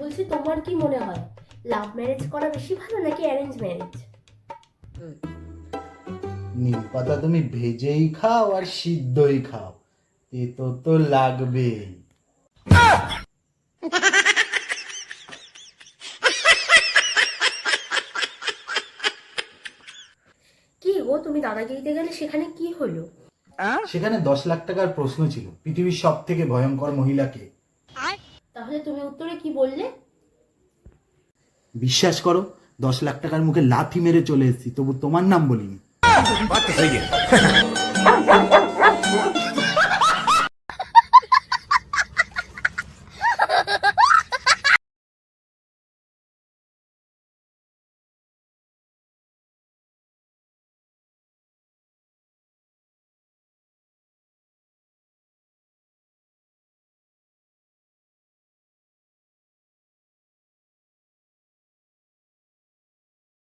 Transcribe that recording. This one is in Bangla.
বলছি তোমার কি মনে হয় লাভ ম্যারেজ করা বেশি ভালো নাকি অ্যারেঞ্জ ম্যারেজ নীল পাতা তুমি ভেজেই খাও আর সিদ্ধই খাও তেতো তো লাগবেই। কি গো তুমি দাদাগিরিতে গেলে সেখানে কি হলো? সেখানে দশ লাখ টাকার প্রশ্ন ছিল পৃথিবীর সব থেকে ভয়ঙ্কর মহিলাকে। তাহলে তুমি উত্তরে কি বললে? বিশ্বাস করো দশ লাখ টাকার মুখে লাথি মেরে চলে এসেছি তবু তোমার নাম বলিনি।